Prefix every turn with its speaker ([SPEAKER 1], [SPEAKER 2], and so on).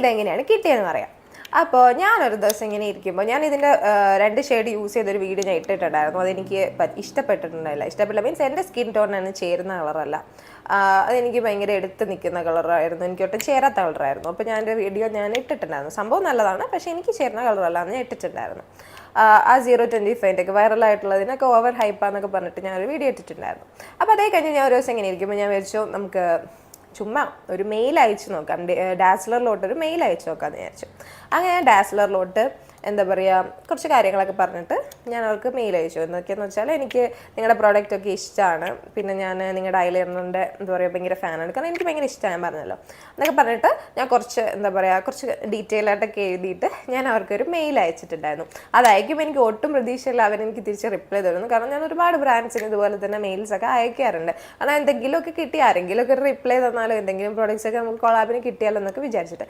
[SPEAKER 1] ഇതെങ്ങനെയാണ് കിട്ടിയതെന്ന് പറയാം. അപ്പോൾ ഞാനൊരു ദിവസം ഇങ്ങനെ ഇരിക്കുമ്പോൾ ഞാൻ ഇതിന്റെ രണ്ട് ഷെയ്ഡ് യൂസ് ചെയ്തൊരു വീഡിയോ ഞാൻ ഇട്ടിട്ടുണ്ടായിരുന്നു. അതെനിക്ക് ഇഷ്ടപ്പെട്ടിട്ടുണ്ടായില്ല. ഇഷ്ടപ്പെട്ടില്ല മീൻസ് എന്റെ സ്കിൻ ടോണിന് ചേരുന്ന കളറല്ല അതെനിക്ക് ഭയങ്കര എടുത്ത് നിൽക്കുന്ന കളറായിരുന്നു എനിക്ക് ഒട്ടും ചേരാത്ത കളറായിരുന്നു അപ്പോൾ ഞാൻ എന്റെ വീഡിയോ ഞാൻ ഇട്ടിട്ടുണ്ടായിരുന്നു. സംഭവം നല്ലതാണ്. പക്ഷേ എനിക്ക് ചേരുന്ന കളറല്ല എന്ന് ഞാൻ ഇട്ടിട്ടുണ്ടായിരുന്നു. ആ, സീറോ ട്വന്റി ഫൈവിന്റെ ഒക്കെ വൈറലായിട്ടുള്ളതിനൊക്കെ ഓവർ ഹൈപ്പാന്നൊക്കെ പറഞ്ഞിട്ട് ഞാനൊരു വീഡിയോ ഇട്ടിട്ടുണ്ടായിരുന്നു. അപ്പോൾ അതേ കഴിഞ്ഞ് ഞാൻ ഒരു ദിവസം ഇങ്ങനെ ഇരിക്കുമ്പോൾ ഞാൻ വിചാരിച്ചു നമുക്ക് ചുമ്മാ ഒരു മെയിൽ അയച്ചു നോക്കാം. ഡാസ്ലറിലോട്ട് ഒരു മെയിൽ അയച്ചു നോക്കാമെന്ന് വിചാരിച്ചു. അങ്ങനെ ഡാസ്ലറിലോട്ട് എന്താ പറയുക കുറച്ച് കാര്യങ്ങളൊക്കെ പറഞ്ഞിട്ട് ഞാൻ അവർക്ക് മെയിൽ അയച്ചു. എന്നൊക്കെയെന്ന് വെച്ചാൽ എനിക്ക് നിങ്ങളുടെ പ്രോഡക്റ്റ് ഒക്കെ ഇഷ്ടമാണ് പിന്നെ ഞാൻ നിങ്ങളുടെ ഐലൈനറിന്റെ എന്താ പറയുക ഭയങ്കര ഫാനാണ് കാരണം എനിക്ക് ഭയങ്കര ഇഷ്ടമാണ് ഞാൻ പറഞ്ഞല്ലോ. എന്നൊക്കെ പറഞ്ഞിട്ട് ഞാൻ കുറച്ച് എന്താ പറയുക കുറച്ച് ഡീറ്റെയിൽ ആയിട്ടൊക്കെ എഴുതിയിട്ട് ഞാൻ അവർക്കൊരു മെയിൽ അയച്ചിട്ടുണ്ടായിരുന്നു. അതായിരിക്കും എനിക്ക് ഒട്ടും പ്രതീക്ഷയില്ല. അവരെനിക്ക് തിരിച്ച് റിപ്ലൈ തരുന്നു കാരണം ഞാൻ ഒരുപാട് ബ്രാൻഡ്സിന് ഇതുപോലെ തന്നെ മെയിൽസ് ഒക്കെ അയക്കാറുണ്ട്. കാരണം എന്തെങ്കിലുമൊക്കെ കിട്ടി ആരെങ്കിലും ഒക്കെ റിപ്ലൈ തന്നാലോ എന്തെങ്കിലും പ്രോഡക്റ്റ്സ് ഒക്കെ നമുക്ക് കൊളാബിന് കിട്ടിയാലോ എന്നൊക്കെ വിചാരിച്ചിട്ട്.